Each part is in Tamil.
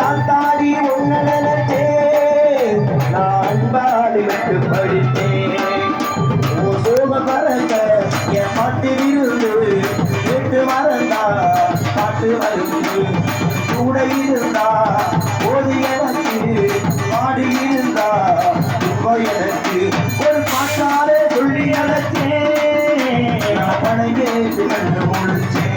ஆத்தாடி உன்ன நினைச்சே நான் அன்பாடு விட்டு படித்தேன் சோம பறக்க என் பாட்டு இருந்து எட்டு மறந்தா பாட்டு வருது கூட இருந்தா போது எனக்கு பாடு இருந்தா இப்போ எனக்கு ஒரு பாட்டாலே சொல்லி அழைச்சேன் நான் பணம் கண்டு முடிச்சேன்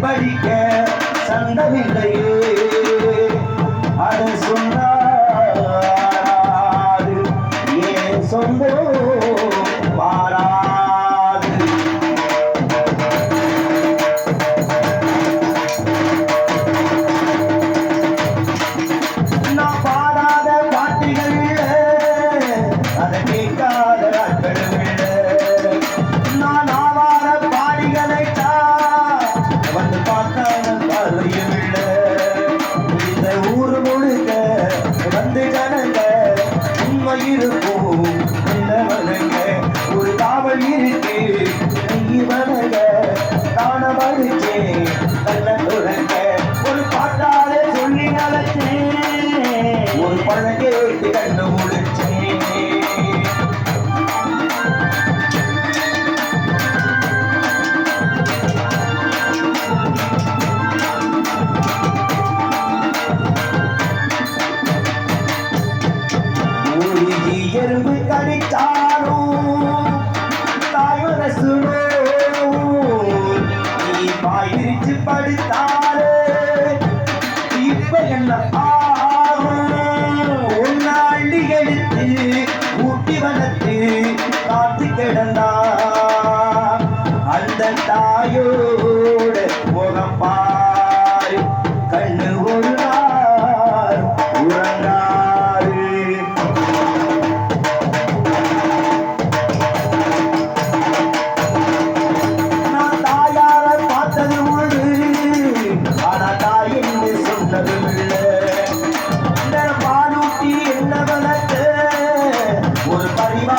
படிக்க சந்தமில்லையே. ஊர் வந்து ஜனங்க உண்மை இருக்கும் இந்த வனங்க ஒரு காவல் இருக்கு நீ வணங்க. தான மடிச்சே நல்ல தொடங்க ஒரு பாட்டாலே சொல்லி நடத்தேன் ஒரு பழ கேட்டு கண்டு முடிச்சேன் இப்ப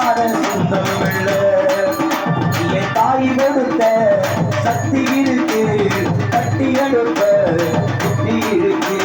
நாட சுத்தம் இல்லை இல்லை சக்தி இருக்கு கட்டி எடுப்ப இருக்கு